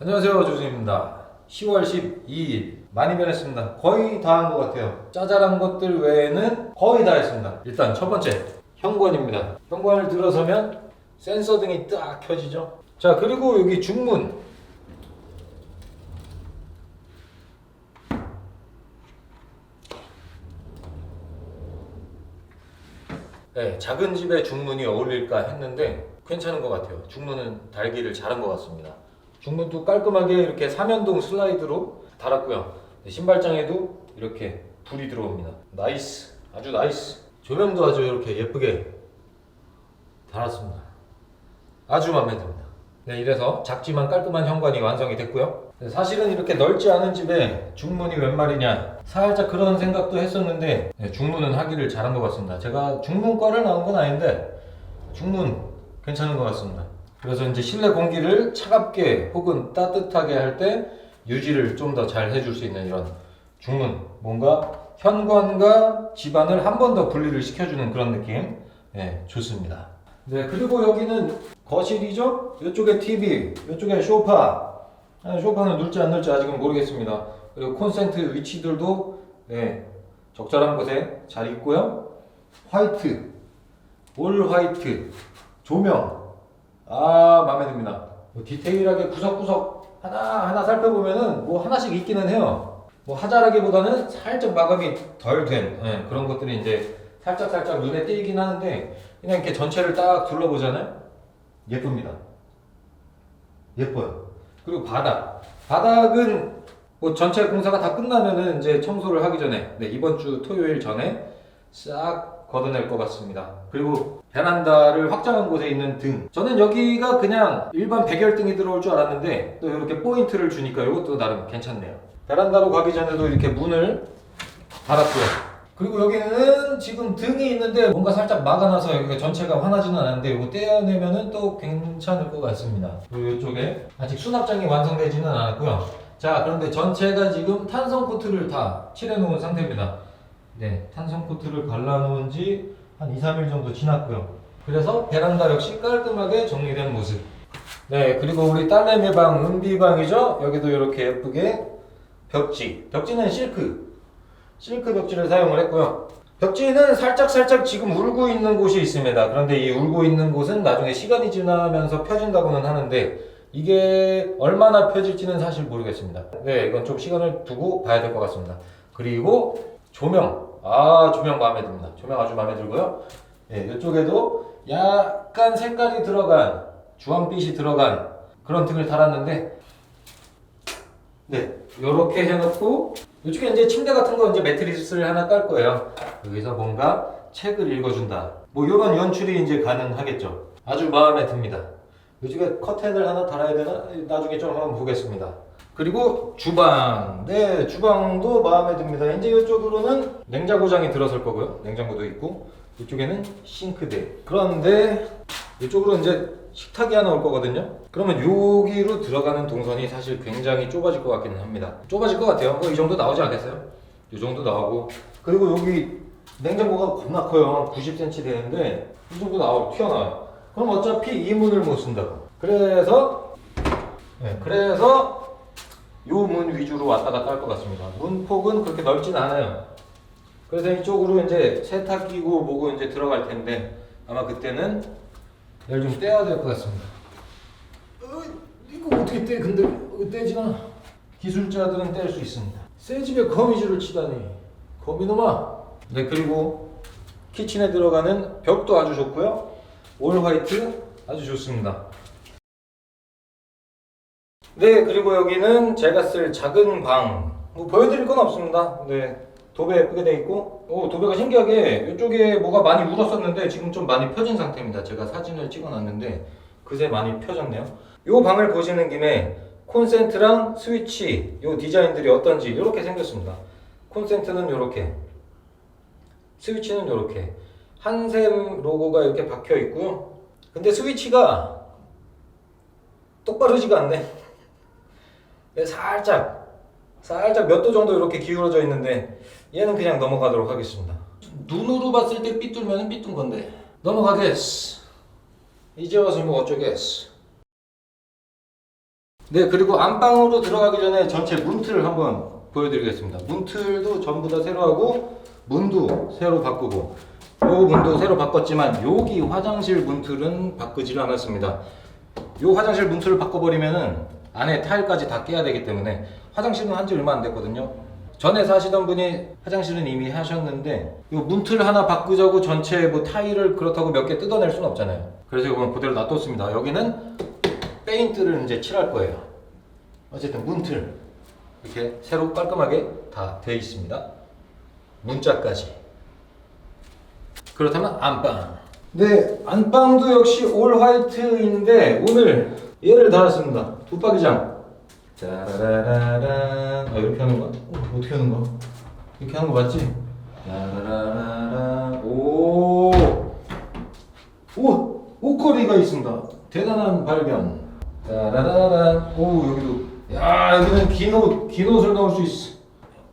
안녕하세요 조준입니다. 10월 12일. 많이 변했습니다. 거의 다 한 것 같아요. 짜잘한 것들 외에는 거의 다 했습니다. 일단 첫 번째 현관입니다. 현관을 들어서면 센서 등이 딱 켜지죠? 자 그리고 여기 중문. 네, 작은 집에 중문이 어울릴까 했는데 괜찮은 것 같아요. 중문은 달기를 잘한 것 같습니다. 중문도 깔끔하게 이렇게 삼연동 슬라이드로 달았고요. 네, 신발장에도 이렇게 불이 들어옵니다. 나이스, 아주 나이스. 조명도 아주 이렇게 예쁘게 달았습니다. 아주 마음에 듭니다. 네, 이래서 작지만 깔끔한 현관이 완성이 됐고요. 네, 사실은 이렇게 넓지 않은 집에 중문이 웬 말이냐 살짝 그런 생각도 했었는데 네, 중문은 하기를 잘한 것 같습니다. 제가 중문과를 나온 건 아닌데 중문 괜찮은 것 같습니다. 그래서 이제 실내 공기를 차갑게 혹은 따뜻하게 할 때 유지를 좀 더 잘 해줄 수 있는 이런 중문 뭔가 현관과 집안을 한 번 더 분리를 시켜주는 그런 느낌 네, 좋습니다. 네 그리고 여기는 거실이죠. 이쪽에 TV, 이쪽에 소파. 아, 소파는 눌지 안 눌지 아직은 모르겠습니다. 그리고 콘센트 위치들도 네, 적절한 곳에 잘 있고요. 화이트, 올 화이트, 조명. 아 마음에 듭니다. 뭐 디테일하게 구석구석 하나 하나 살펴보면은 뭐 하나씩 있기는 해요. 뭐 하자라기보다는 살짝 마감이 덜 된 그런 것들이 이제 살짝 살짝 눈에 띄긴 하는데 그냥 이렇게 전체를 딱 둘러보잖아요. 예쁩니다. 예뻐요. 그리고 바닥. 바닥은 뭐 전체 공사가 다 끝나면은 이제 청소를 하기 전에 네, 이번 주 토요일 전에 싹 걷어낼 것 같습니다. 그리고 베란다를 확장한 곳에 있는 등. 저는 여기가 그냥 일반 백열등이 들어올 줄 알았는데 또 이렇게 포인트를 주니까 이것도 나름 괜찮네요. 베란다로 가기 전에도 이렇게 문을 달았고요. 그리고 여기는 지금 등이 있는데 뭔가 살짝 막아놔서 여기가 전체가 환하지는 않은데 이거 떼어내면은 또 괜찮을 것 같습니다. 그리고 이쪽에 아직 수납장이 완성되지는 않았고요. 자 그런데 전체가 지금 탄성 코트를 다 칠해놓은 상태입니다. 네, 탄성 코트를 발라놓은 지 한 2, 3일 정도 지났고요. 그래서 베란다 역시 깔끔하게 정리된 모습. 네, 그리고 우리 딸내미 방, 은비 방이죠? 여기도 이렇게 예쁘게 벽지. 벽지는 실크. 실크 벽지를 사용을 했고요. 벽지는 살짝 살짝 지금 울고 있는 곳이 있습니다. 그런데 이 울고 있는 곳은 나중에 시간이 지나면서 펴진다고는 하는데 이게 얼마나 펴질지는 사실 모르겠습니다. 네, 이건 좀 시간을 두고 봐야 될 것 같습니다. 그리고 조명. 아, 조명 마음에 듭니다. 조명 아주 마음에 들고요. 네, 이쪽에도 약간 색깔이 들어간 주황빛이 들어간 그런 등을 달았는데 네, 이렇게 해놓고 이쪽에 이제 침대 같은 거 이제 매트리스를 하나 깔 거예요. 여기서 뭔가 책을 읽어준다. 뭐 이런 연출이 이제 가능하겠죠. 아주 마음에 듭니다. 이쪽에 커튼을 하나 달아야 되나? 나중에 좀 한번 보겠습니다. 그리고 주방. 네, 주방도 마음에 듭니다. 이제 이쪽으로는 냉장고장이 들어설 거고요. 냉장고도 있고 이쪽에는 싱크대. 그런데 이쪽으로 이제 식탁이 하나 올 거거든요. 그러면 여기로 들어가는 동선이 사실 굉장히 좁아질 것 같기는 합니다. 좁아질 것 같아요. 뭐이 정도 나오지 않겠어요? 이 정도 나오고 그리고 여기 냉장고가 겁나 커요. 90cm 되는데 이 정도 나와 튀어나와요. 그럼 어차피 이 문을 못 쓴다고. 그래서 네, 그래서 요 문 위주로 왔다 갔다 할 것 같습니다. 문 폭은 그렇게 넓진 않아요. 그래서 이쪽으로 이제 세탁기고 뭐고 이제 들어갈 텐데 아마 그때는 얘를 좀 떼야 될 것 같습니다. 어, 이거 어떻게 떼? 근데 이거 떼지나? 기술자들은 뗄 수 있습니다. 새 집에 거미줄을 치다니 거미놈아. 네 그리고 키친에 들어가는 벽도 아주 좋고요. 올 화이트 아주 좋습니다. 네 그리고 여기는 제가 쓸 작은 방. 뭐 보여드릴 건 없습니다. 네 도배 예쁘게 돼 있고. 오 도배가 신기하게 이쪽에 뭐가 많이 울었었는데 지금 좀 많이 펴진 상태입니다. 제가 사진을 찍어놨는데 그새 많이 펴졌네요. 이 방을 보시는 김에 콘센트랑 스위치 이 디자인들이 어떤지 이렇게 생겼습니다. 콘센트는 이렇게 스위치는 이렇게. 한샘 로고가 이렇게 박혀 있고요. 근데 스위치가 똑바르지가 않네 네, 살짝 살짝 몇 도 정도 이렇게 기울어져 있는데 얘는 그냥 넘어가도록 하겠습니다. 눈으로 봤을 때 삐뚤면 삐뚤 건데 넘어가겠어. 이제 와서 뭐 어쩌겠어. 네, 그리고 안방으로 들어가기 전에 전체 문틀을 한번 보여드리겠습니다. 문틀도 전부 다 새로 하고 문도 새로 바꾸고 요 문도 새로 바꿨지만 여기 화장실 문틀은 바꾸지를 않았습니다. 요 화장실 문틀을 바꿔버리면은 안에 타일까지 다 깨야 되기 때문에 화장실은 한 지 얼마 안 됐거든요. 전에 사시던 분이 화장실은 이미 하셨는데 요 문틀 하나 바꾸자고 전체 뭐 타일을 그렇다고 몇 개 뜯어낼 수는 없잖아요. 그래서 이건 그대로 놔뒀습니다. 여기는 페인트를 이제 칠할 거예요. 어쨌든 문틀 이렇게 새로 깔끔하게 다 되어 있습니다. 문자까지. 그렇다면 안방. 네, 안방도 역시 올 화이트인데 오늘 얘를 달았습니다. 붙박이장. 짜라라란. 아 이렇게 하는 거야? 어, 어떻게 하는 거야? 이렇게 하는 거 맞지? 짜라라란. 오. 오, 옷걸이가 있습니다. 대단한 발견. 짜라라란. 오, 여기도. 야, 여기는 긴 옷, 긴 옷을 넣을 수 있어.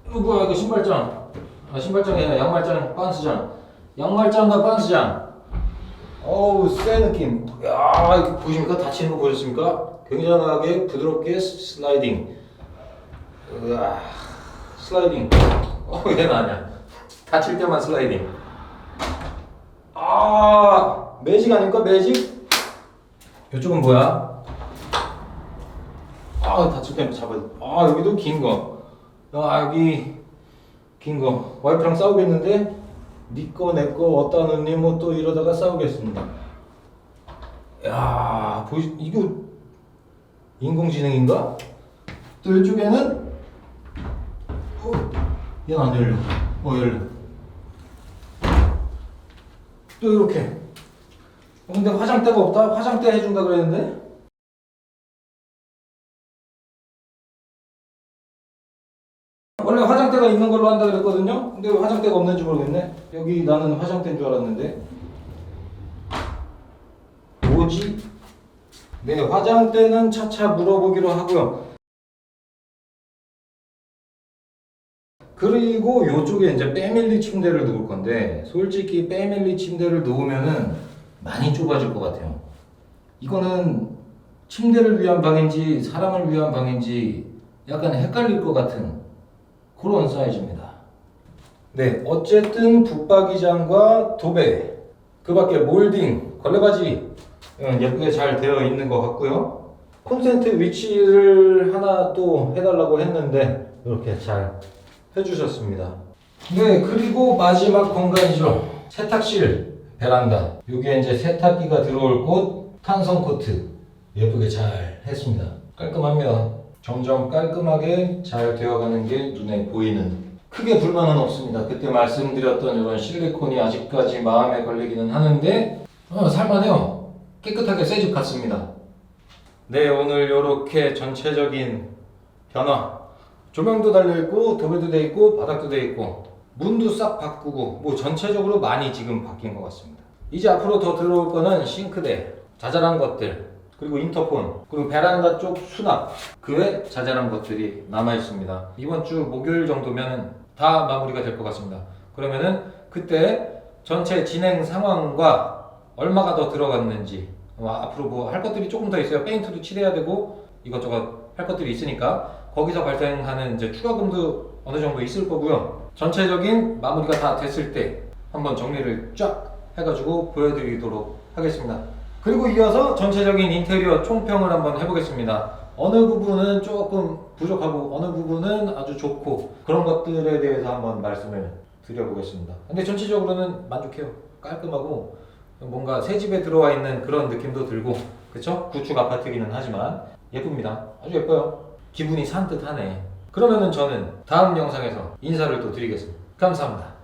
이거 뭐야, 이거 신발장. 아, 신발장이 아니라 양말장, 반스장. 양말장과 반스장. 어우, 새 느낌. 야, 이거 보십니까? 닫히는 거 보셨습니까? 굉장하게 부드럽게 슬라이딩. 으아, 슬라이딩. 어, 얘는 아니야. 닫힐 때만 슬라이딩. 아, 매직 아닙니까? 매직? 이쪽은 뭐야? 아, 다칠 때만 잡아. 아, 여기도 긴 거. 아, 여기 긴 거. 와이프랑 싸우겠는데? 니꺼 내꺼 어디다 넣니 뭐 또 이러다가 싸우겠습니다. 야, 보이 이거 인공지능인가? 또 이쪽에는 어, 얘는 안 열려. 어 열려. 또 이렇게. 어, 근데 화장대가 없다. 화장대 해준다 그랬는데. 원래 화장대가 있는 걸로 한다 그랬거든요. 근데 왜 화장대가 없는지 모르겠네. 여기 나는 화장대인 줄 알았는데. 뭐지? 네, 화장대는 차차 물어보기로 하고요. 그리고 요쪽에 이제 패밀리 침대를 놓을 건데 솔직히 패밀리 침대를 놓으면은 많이 좁아질 것 같아요. 이거는 침대를 위한 방인지 사람을 위한 방인지 약간 헷갈릴 것 같은 그런 사이즈입니다. 네, 어쨌든 붙박이장과 도배, 그 밖에 몰딩, 걸레바지 음, 예쁘게 잘 되어 있는 것 같고요. 콘센트 위치를 하나 또 해달라고 했는데 이렇게 잘 해주셨습니다. 네, 그리고 마지막 공간이죠. 세탁실, 베란다. 여기에 이제 세탁기가 들어올 곳, 탄성 코트 예쁘게 잘 했습니다. 깔끔합니다. 점점 깔끔하게 잘 되어가는 게 눈에 보이는. 크게 불만은 없습니다. 그때 말씀드렸던 이런 실리콘이 아직까지 마음에 걸리기는 하는데 어, 살만해요. 깨끗하게 새 집 같습니다. 네, 오늘 이렇게 전체적인 변화. 조명도 달려있고, 도배도 돼 있고, 바닥도 돼 있고, 문도 싹 바꾸고, 뭐 전체적으로 많이 지금 바뀐 것 같습니다. 이제 앞으로 더 들어올 거는 싱크대, 자잘한 것들, 그리고 인터폰, 그리고 베란다 쪽 수납, 그 외 자잘한 것들이 남아 있습니다. 이번 주 목요일 정도면 다 마무리가 될 것 같습니다. 그러면은 그때 전체 진행 상황과 얼마가 더 들어갔는지, 어, 앞으로 뭐 할 것들이 조금 더 있어요. 페인트도 칠해야 되고 이것저것 할 것들이 있으니까 거기서 발생하는 이제 추가금도 어느 정도 있을 거고요. 전체적인 마무리가 다 됐을 때 한번 정리를 쫙 해가지고 보여드리도록 하겠습니다. 그리고 이어서 전체적인 인테리어 총평을 한번 해보겠습니다. 어느 부분은 조금 부족하고 어느 부분은 아주 좋고 그런 것들에 대해서 한번 말씀을 드려보겠습니다. 근데 전체적으로는 만족해요. 깔끔하고 뭔가 새 집에 들어와 있는 그런 느낌도 들고 그쵸? 구축 아파트기는 하지만 예쁩니다. 아주 예뻐요. 기분이 산뜻하네. 그러면은 저는 다음 영상에서 인사를 또 드리겠습니다. 감사합니다.